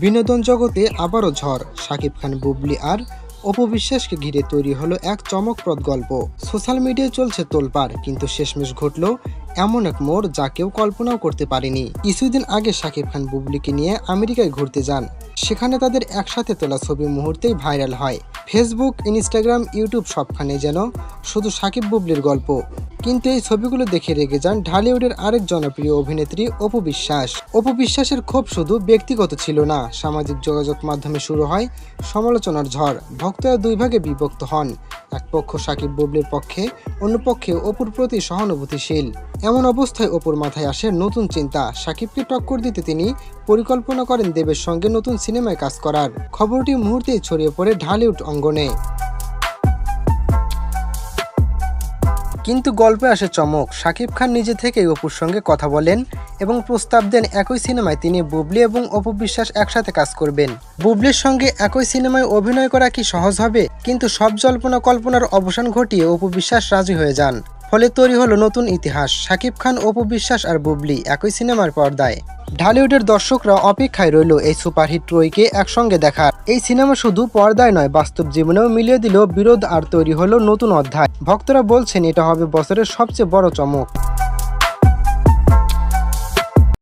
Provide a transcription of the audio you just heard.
বিনোদন জগতে আবারও ঝড়। শাকিব খান, বুবলি আর অপবিশ্বাসকে ঘিরে তৈরি হলো এক চমকপ্রদ গল্প। সোশ্যাল মিডিয়ায় চলছে তোলপাড়, কিন্তু শেষমেশ ঘটল এমন এক মোড় যা কেউ কল্পনাও করতে পারেনি। কিছুদিন আগে শাকিব খান, বুবলিকে নিয়ে আমেরিকায় ঘুরতে যান। সেখানে তাদের একসাথে তোলা ছবি মুহূর্তেই ভাইরাল হয়। ফেসবুক, ইনস্টাগ্রাম, ইউটিউব সবখানে যেন শুধু সাকিব বুবলির গল্প। কিন্তু এই ছবিগুলো দেখে রেগে যান ঢালিউডের আরেক জনপ্রিয় অভিনেত্রী অপু বিশ্বাস। অপু বিশ্বাসের ক্ষোভ শুধু ব্যক্তিগত ছিল না, সামাজিক যোগাযোগ মাধ্যমে শুরু হয় সমালোচনার ঝড়। ভক্তরা দুই ভাগে বিভক্ত হন, এক পক্ষ সাকিব বুবলির পক্ষে, অন্য পক্ষে অপুর প্রতি সহানুভূতিশীল। এমন অবস্থায় অপুর মাথায় আসে নতুন চিন্তা। সাকিবকে টক্কর দিতে তিনি পরিকল্পনা করেন দেবের সঙ্গে নতুন সিনেমায় কাজ করার। খবরটি মুহূর্তেই ছড়িয়ে পড়ে ঢালিউড অঙ্গনে। কিন্তু গল্পে আসে চমক। শাকিব খান নিজে থেকেই অপুর সঙ্গে কথা বলেন এবং প্রস্তাব দেন, একই সিনেমায় তিনি বুবলি এবং অপু বিশ্বাস একসাথে কাজ করবেন। বুবলির সঙ্গে একই সিনেমায় অভিনয় করা কি সহজ হবে? কিন্তু সব জল্পনা কল্পনার অবসান ঘটিয়ে অপু বিশ্বাস রাজি হয়ে যান। ফলে তৈরি হলো নতুন ইতিহাস। শাকিব খান, অপু বিশ্বাস আর বুবলি একই সিনেমার পর্দায়। ঢালিউডের দর্শকরা অপেক্ষায় রইল এই সুপারহিট ট্রয়কে একসঙ্গে দেখার। এই সিনেমা শুধু পর্দায় নয়, বাস্তব জীবনেও মিলিয়ে দিল বিরোধ আর তৈরি হলো নতুন অধ্যায়। ভক্তরা বলছেন, এটা হবে বছরের সবচেয়ে বড় চমক।